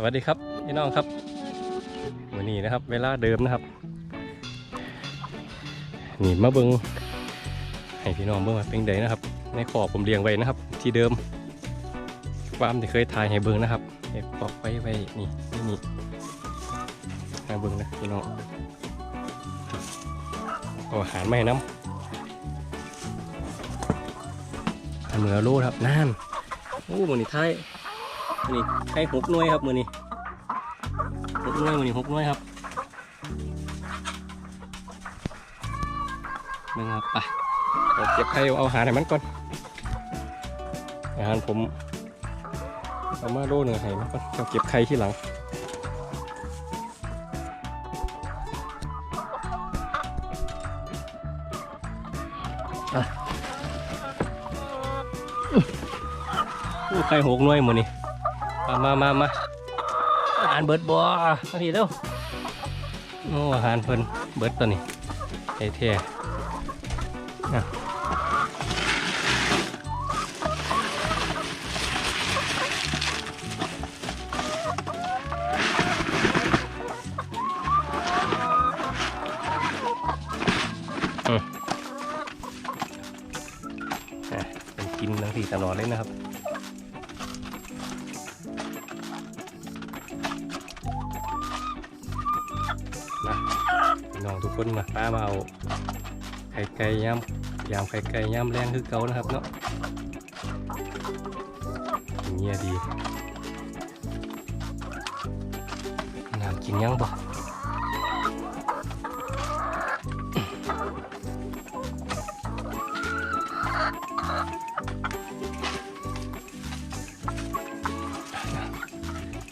สวัสดีครับพี่น้องครับวันนี้นะครับ เวลาเดิมนะครับนี่มาเบิงให้พี่น้องเบิ่งว่าเป็นไดนะครับ ในขอบผมเลี้ยงไว้นะครับ ที่เดิมฟาร์มที่เคยถ่ายให้เบิ่งนะครับเห็ดปอกไว้ไว้นี่นี่นี่ให้เบิ่งนะพี่น้องเอาอาหารมาให้น้ำเหนือโลครับนั่นโอ้มันนี่ไทย มือนี้ไข่หกน่วยครับมือนี้หกน่วยมือนี้หกน่วยครับมึงครับไปเอาเก็บไข่เอาอาหารให้มันก่อนอาหารผมเอามาโลหนึ่งให้มันก่อนเอาเก็บไข่ที่หลังอะอู้ไข่หกน่วยมือนี้ มามามามาอาหารเบิดบ่มาพี่เร็วโอ้อาหารเพิ่นเบิดตัวนี้ไอ้แท้อะอืมอะเป็นกินทั้งสี่ตลอดเลยนะครับ น้องทุกคนมาป้ามาเอาไข่ไก่ย่ำยำไข่ไก่ย่ำแรงคือเก่านะครับเนาะเงียดีน้ำกินยังบ่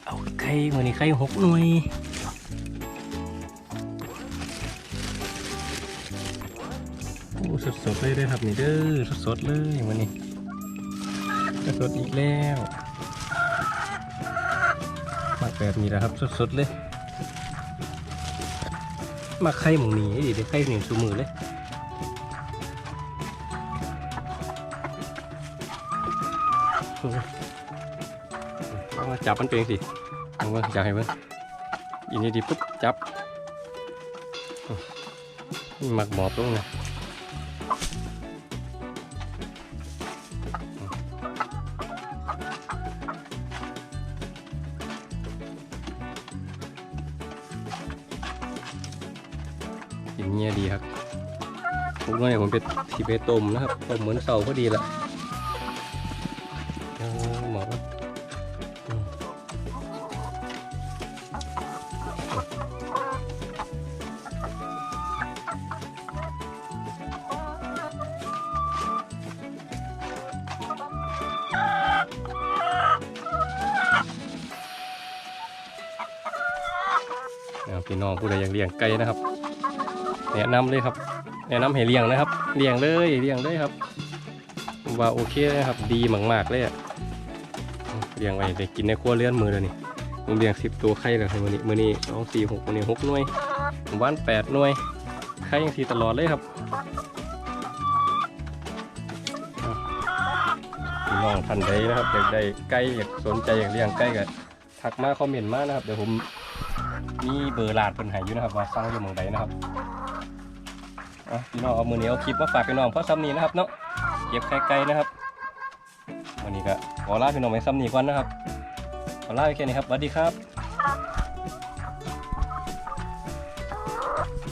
เอาไข่มือนี้ไข่หกหน่วย สดๆเลยด้อครับนี่เด้อสดๆเลยวันนี้สดอีกแล้วมาแบบนี้แหละครับสดๆเลยมาไข่หมูนี้ดิเดี๋ยวไข่หนีสูมือเลยเอามาจับมันเป็นสิเอามาจับให้เบิ่งอีนี่ดีปุ๊บจับหมักหมอบตรงนี้ กินเงี้ยดีครับผมก็เนี่ยผมเป็นทีไปต้มนะครับต้มเหมือนเสาพอดีละหมอพี่น้องผู้ใดอยากเลี้ยงไก่นะครับ แนะนำเลยครับ แนะนำให้เลี้ยงนะครับ เลี้ยงเลยเลี้ยงเลยครับ ว่าโอเคนะครับ ดีมากๆเลยอะเลี้ยงไว้ได้กินในครัวเรือนมือเลยนี่ผมเลี้ยงสิบตัวไข่เลยมือนี้มือนี้สองสี่หกมือนี้หกหน่วยผมวันแปดหน่วยไข่ยังทีตลอดเลยครับเอาพี่น้องท่านใดนะครับอยากได้ไก่อยากสนใจอยากเลี้ยงไก่ก็ทักมาคอมเมนต์มานะครับ เดี๋ยวผมมีเบอร์ลาดเพิ่นให้อยู่นะครับว่าสั่งอยู่หมองใดนะครับ อะพี่น้องเอามือเหนียวคลิปมาฝากพี่น้องเพราะซ้ำนี้นะครับเนาะเก็บไข่ไก่นะครับวันนี้ก็ขอลาพี่น้องไปซ้ำนี้ก่อนนะครับขอลาไปแค่นี้ครับสวัสดีครับ